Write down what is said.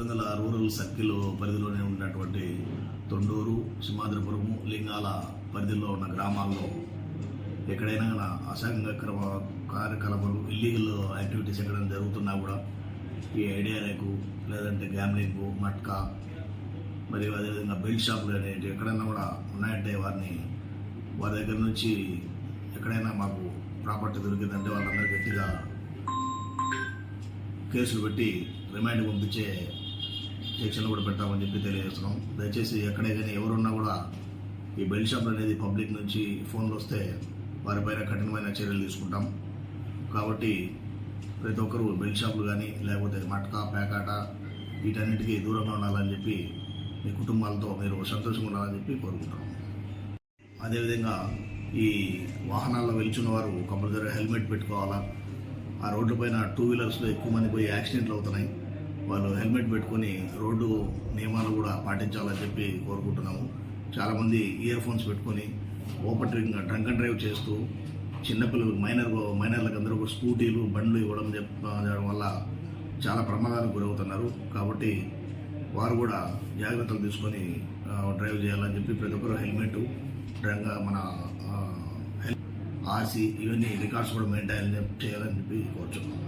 వందల rural circle పరిధిలోనే ఉన్నటువంటి తొండూరు సింహాద్రిపురము లింగాల పరిధిలో ఉన్న గ్రామాల్లో ఎక్కడైనా గన అసంఘ క్రమ కార్యకలాపాలు ఇల్లీగల్ యాక్టివిటీస్ ఎక్కడైనా జరుగుతున్నా కూడా ఈ ఐడియా రేకు లేదంటే గ్యామ్లింగ్ మట్కా మరియు అదేవిధంగా బెల్ట్ షాపులు అనేవి ఎక్కడైనా కూడా ఉన్నాయంటే వారిని వారి దగ్గర నుంచి ఎక్కడైనా మాకు ప్రాపర్టీ దొరికిందంటే వాళ్ళందరూ గట్టిగా కేసులు పెట్టి రిమాండ్ పంపించే సెక్షన్లు కూడా పెట్టామని చెప్పి తెలియజేస్తున్నాం. దయచేసి ఎక్కడే కానీ ఎవరున్నా కూడా ఈ బెల్ట్ షాపులు అనేది పబ్లిక్ నుంచి ఫోన్లు వస్తే వారిపైన కఠినమైన చర్యలు తీసుకుంటాం. కాబట్టి ప్రతి ఒక్కరూ బెల్ట్ షాపులు కానీ లేకపోతే మట్కా పేకాట వీటన్నిటికీ దూరంగా ఉండాలని చెప్పి మీ కుటుంబాలతో మీరు సంతోషంగా ఉండాలని చెప్పి కోరుకుంటున్నాం. అదేవిధంగా ఈ వాహనాల్లో వెళ్తున్న వారు కంపల్సరీ హెల్మెట్ పెట్టుకోవాలా? ఆ రోడ్లపైన టూ వీలర్స్లో ఎక్కువ మంది పోయి యాక్సిడెంట్లు అవుతున్నాయి. వాళ్ళు హెల్మెట్ పెట్టుకొని రోడ్డు నియమాలు కూడా పాటించాలని చెప్పి కోరుకుంటున్నాము. చాలామంది ఇయర్ ఫోన్స్ పెట్టుకొని open drink drunk and drive చేస్తూ చిన్నపిల్లలు మైనర్ మైనర్లకు అందరూ కూడా స్కూటీలు బండ్లు ఇవ్వడం చెప్పడం చేయడం వల్ల చాలా ప్రమాదాలకు గురవుతున్నారు. కాబట్టి వారు కూడా జాగ్రత్తలు తీసుకొని డ్రైవ్ చేయాలని చెప్పి ప్రతి ఒక్కరు హెల్మెట్ డ్రంక్ మన హెల్- ఆర్సీ ఇవన్నీ రికార్డ్స్ కూడా మెయింటైన్ చేయాలని చెప్పి కోరుచున్నాం